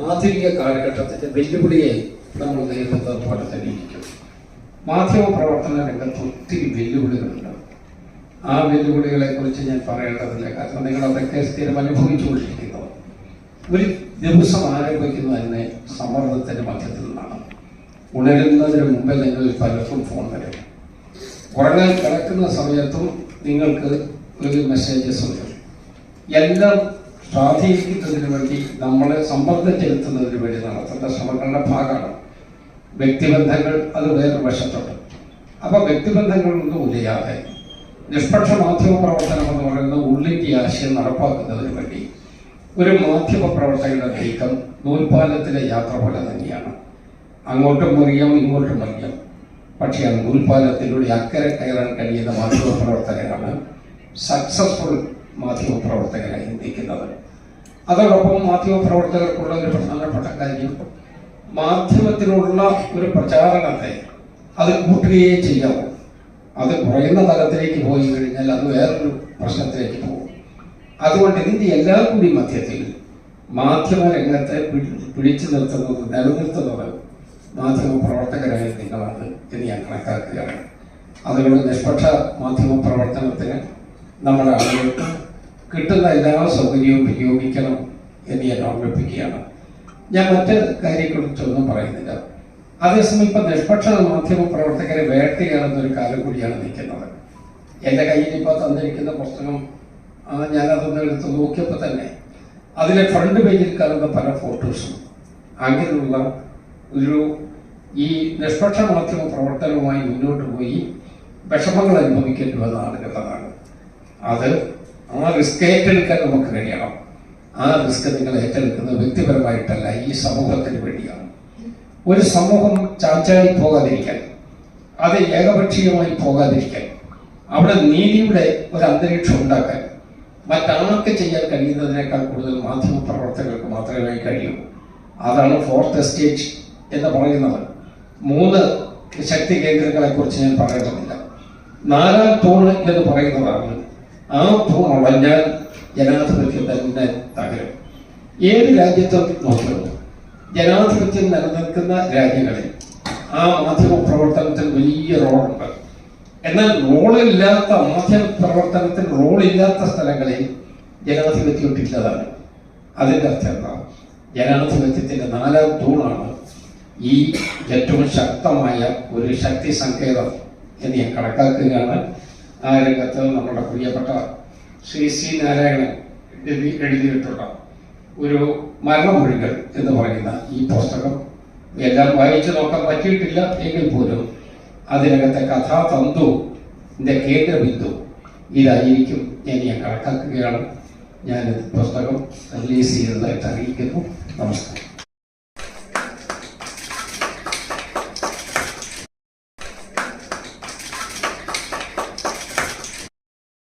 ആധുനിക കാലഘട്ടത്തിന്റെ വെല്ലുവിളിയെ നമ്മൾ നേരിടുന്നത് പോലെ തന്നെ ഇരിക്കും മാധ്യമ പ്രവർത്തന രംഗത്ത് ഒത്തിരി വെല്ലുവിളികളുണ്ട്. ആ വെല്ലുവിളികളെ കുറിച്ച് ഞാൻ പറയേണ്ടതില്ല. കാരണം നിങ്ങൾ അതൊക്കെ സ്ഥിരം അനുഭവിച്ചുകൊണ്ടിരിക്കുന്നത് ഒരു ദിവസം ആരംഭിക്കുന്നത് തന്നെ സമ്മർദ്ദത്തിന്റെ മധ്യത്തിൽ നിന്നാണ്. ഉണരുന്നതിന് മുമ്പേ നിങ്ങൾ പലർക്കും ഫോൺ വരും. ഉറങ്ങാൻ കിടക്കുന്ന സമയത്തും നിങ്ങൾക്ക് ഒരു മെസ്സേജസ് വരും എല്ലാം സ്വാധീനിക്കുന്നതിന് വേണ്ടി നമ്മളെ സമ്മർദ്ദം ചെലുത്തുന്നതിന് വേണ്ടി നടത്തുന്ന ശ്രമങ്ങളുടെ ഭാഗമാണ്. വ്യക്തിബന്ധങ്ങൾ അത് വേറെ വശത്തുണ്ട്. അപ്പൊ വ്യക്തിബന്ധങ്ങളൊന്നും ഉലയാതെ നിഷ്പക്ഷ മാധ്യമ പ്രവർത്തനം എന്ന് പറയുന്ന ഉള്ളിന്റെ ആശയം നടപ്പാക്കുന്നതിന് വേണ്ടി ഒരു മാധ്യമ പ്രവർത്തകരുടെ നീക്കം നൂൽപാലത്തിലെ യാത്ര പോലെ തന്നെയാണ്. അങ്ങോട്ടും മറിയാം ഇങ്ങോട്ടും മറിയാം. പക്ഷേ ആ നൂൽപാലത്തിലൂടെ അക്കരെ കയറാൻ കഴിയുന്ന മാധ്യമ പ്രവർത്തകരാണ് സക്സസ്ഫുൾ മാധ്യമ പ്രവർത്തകരെ നിൽക്കുന്നത് അതോടൊപ്പം മാധ്യമ പ്രവർത്തകർക്കുള്ള ഒരു പ്രധാനപ്പെട്ട കാര്യം മാധ്യമത്തിനുള്ള ഒരു പ്രചാരണത്തെ അത് കൂട്ടുകയേ ചെയ്യാവൂ അത് കുറയുന്ന തലത്തിലേക്ക് പോയി കഴിഞ്ഞാൽ അത് വേറൊരു പ്രശ്നത്തിലേക്ക് പോകും. അതുകൊണ്ട് ഇതിന്റെ എല്ലാ കൂടി മധ്യത്തിൽ മാധ്യമ രംഗത്തെ പിടി- പിടിച്ചു നിർത്തുന്നത് നിലനിർത്തുന്നത് മാധ്യമ പ്രവർത്തകരായ നിങ്ങളാണ് എന്ന് ഞാൻ കണക്കാക്കുകയാണ്. അതുകൊണ്ട് നിഷ്പക്ഷ മാധ്യമ പ്രവർത്തനത്തിന് നമ്മുടെ ആളുകൾക്ക് കിട്ടുന്ന എല്ലാ സൗകര്യവും വിനിയോഗിക്കണം എന്ന് ഞാൻ ഓർമ്മിപ്പിക്കുകയാണ് ഞാൻ മറ്റ് കാര്യങ്ങളെക്കുറിച്ചൊന്നും പറയുന്നില്ല. അതേസമയം ഇപ്പൊ നിഷ്പക്ഷ മാധ്യമ പ്രവർത്തകരെ വേട്ടയാടുന്ന ഒരു കാലം കൂടിയാണ് നിൽക്കുന്നത്. എന്റെ കയ്യിൽ ഇപ്പോൾ തന്നിരിക്കുന്ന പുസ്തകം ഞാനതൊന്ന് എടുത്ത് നോക്കിയപ്പോൾ തന്നെ അതിലെ ഫ്രണ്ട് പേജിൽ കാണുന്ന പല ഫോട്ടോസും അങ്ങനെയുള്ള ഒരു ഈ നിഷ്പക്ഷ മാധ്യമ പ്രവർത്തനവുമായി മുന്നോട്ട് പോയി വിഷമങ്ങൾ അനുഭവിക്കേണ്ടി വന്ന ആളുകളതാണ് അത് ആ റിസ്ക് ഏറ്റെടുക്കാൻ നമുക്ക് കഴിയണം. ആ റിസ്ക് നിങ്ങൾ ഏറ്റെടുക്കുന്നത് വ്യക്തിപരമായിട്ടല്ല ഈ സമൂഹത്തിന് വേണ്ടിയാണ്. ഒരു സമൂഹം ചാച്ചാടി പോകാതിരിക്കാൻ അത് ഏകപക്ഷീയമായി പോകാതിരിക്കാൻ അവിടെ നീതിയുടെ ഒരു അന്തരീക്ഷം ഉണ്ടാക്കാൻ മറ്റാർക്ക് ചെയ്യാൻ കഴിയുന്നതിനേക്കാൾ കൂടുതൽ മാധ്യമ പ്രവർത്തകർക്ക് മാത്രമേ കഴിയൂ. അതാണ് ഫോർത്ത് എസ്റ്റേറ്റ് എന്ന് പറയുന്നത്. മൂന്ന് ശക്തി കേന്ദ്രങ്ങളെ കുറിച്ച് ഞാൻ പറയേണ്ടതില്ല. നാലാം തൂണ് എന്ന് പറയുന്നതാണ് ആ തൂൺ ഉളഞ്ഞാൽ ജനാധിപത്യം തന്നെ തകരും. ഏത് രാജ്യത്തും നോക്കുന്നു. ജനാധിപത്യം നിലനിൽക്കുന്ന രാജ്യങ്ങളിൽ ആ മാധ്യമ പ്രവർത്തനത്തിൽ വലിയ റോളുണ്ട്. എന്നാൽ റോളില്ലാത്ത മാധ്യമ പ്രവർത്തനത്തിൽ റോളില്ലാത്ത സ്ഥലങ്ങളിൽ ജനാധിപത്യം ഇല്ലതാണ് അതിന്റെ അർത്ഥം എന്താണ് ജനാധിപത്യത്തിന്റെ നാലാം തൂണാണ് ഈ ഏറ്റവും ശക്തമായ ഒരു ശക്തി സങ്കേതം എന്ന് ഞാൻ കണക്കാക്കുകയാണ്. ആ രംഗത്ത് നമ്മുടെ പ്രിയപ്പെട്ട ശ്രീ സി നാരായണൻ എഴുതി എഴുതിയിട്ടുള്ള ഒരു മരണമൊഴികൾ എന്ന് പറയുന്ന ഈ പുസ്തകം എല്ലാം വായിച്ചു നോക്കാൻ പറ്റിയിട്ടില്ല എങ്കിൽ പോലും അതിനകത്തെ കഥാതന്തു ഇതിന്റെ കേന്ദ്രബിന്ദു ഇതായിരിക്കും ഞാൻ ഞാൻ കണക്കാക്കുകയാണ്. ഞാൻ പുസ്തകം റിലീസ് ചെയ്തതായിട്ട് അറിയിക്കുന്നു. നമസ്കാരം.